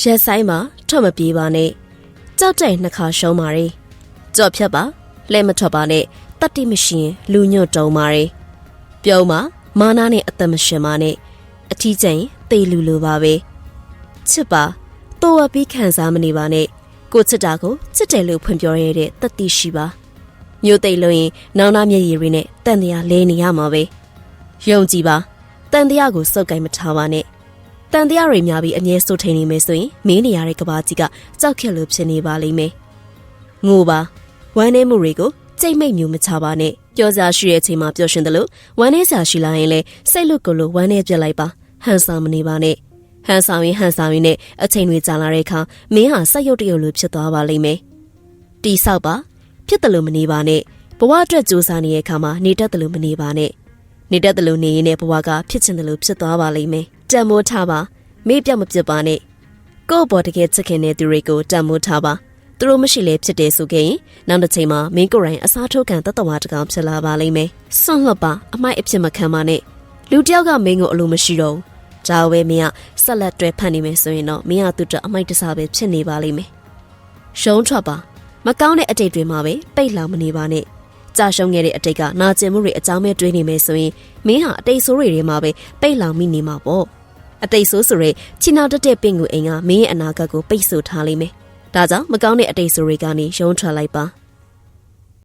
ရက်ဆိုင်မှာထွက်မပြေးပါနဲ့ကြောက်တဲ့နှစ်ခါရှုံးပါလေကြော့ဖြတ်ပါလဲမထွက်ပါနဲ့တတ်တိမရှိရင်လူညွတ်တုံပါလေပြုံးပါမာနာနဲ့အသက်မရှင်ပါနဲ့အထီးကျရင်သေလူလိုပါပဲချစ်ပါတော်ဝပြီးခံစားမနေပါနဲ့ကိုချစ်တာကိုချစ်တယ်လို့ဖွင့်ပြောရတဲ့တတ်တိရှိပါမျိုးသိမ့်လို့ရင်နောင်နာမျက်ရည်တွေနဲ့တန်တရားလဲနေရမှာပဲယုံကြည်ပါတန်တရားကိုစုပ်ကိုင်မထားပါနဲ့ တန်တရားတွေများပြီးအမြဲစိုးထိန်နေမယ်ဆိုရင်မင်းနေရတဲ့ကဘာကြီးကကြောက်ခက်လို့ဖြစ်နေပါလိမ့်မယ်ငိုပါဝမ်းနေမှုတွေကိုကြိတ်မိတ်မျိုးမချပါနဲ့ပြောစရာရှိတဲ့အချိန်မှာပြောရှင်တယ်လို့ဝမ်းနေစရာရှိလာရင်လည်းစိတ်လွတ်ကိုလို့ဝမ်းနေပြစ်လိုက်ပါဟန်ဆောင်မနေပါနဲ့ဟန်ဆောင်ရင်ဟန်ဆောင်ရင်နဲ့အချိန်တွေကြာလာတဲ့အခါမင်းဟာစက်ရုပ်တရုပ်လိုဖြစ်သွားပါလိမ့်မယ်တီဆောက်ပါဖြစ်တယ်လို့မနေပါနဲ့ဘဝအတွက်ကြိုးစားနေတဲ့အခါမှာနေတတ်တယ်လို့မနေပါနဲ့ နေတတ်တယ်လို့နေရင်လည်းဘဝကဖြစ်ချင်တယ်လို့ဖြစ်သွားပါလိမ့်မယ်တန်မိုးထားပါမေ့ပြတ်မပြတ်ပါနဲ့ကိုယ့်ဘော်တကယ်ချစ်ခင်တဲ့သူတွေကိုတန်မိုးထားပါသူတို့မရှိလဲဖြစ်တယ်ဆိုခဲ့ရင်နောက်တစ်ချိန်မှာမင်းကိုယ်တိုင်အစားထိုးခံတတ်တော်တကောင်ဖြစ်လာပါလိမ့်မယ်စွန့်လွတ်ပါအမိုက်အဖြစ်မခံပါနဲ့လူတယောက်ကမင်းကိုအလိုမရှိတော့ဘူးဒါဝဲမင်းကဆက်လက်တွဲဖန်နေမယ်ဆိုရင်တော့မင်းကသူ့အတွက်အမိုက်တစားပဲဖြစ်နေပါလိမ့်မယ်ရှုံးထွက်ပါမကောင်းတဲ့အတိတ်တွေမှာပဲပိတ်လောင်မနေပါနဲ့ ကြာရှုံးခဲ့တဲ့အတိတ်ကနာကျင်မှုတွေအကြောင်းမဲ့တွေးနေမယ်ဆိုရင်မင်းဟာအတိတ်ဆိုးတွေထဲမှာပဲပိတ်လောင်မိနေမှာပေါ့အတိတ်ဆိုးဆိုရဲချီနာတက်တဲ့ပင့်ကူအိမ်ကမင်းရဲ့အနာဂတ်ကိုပိတ်ဆို့ထားလိမ့်မယ်ဒါကြောင့်မကောင်းတဲ့အတိတ်ဆိုတွေကနေရုံးထွက်လိုက်ပါ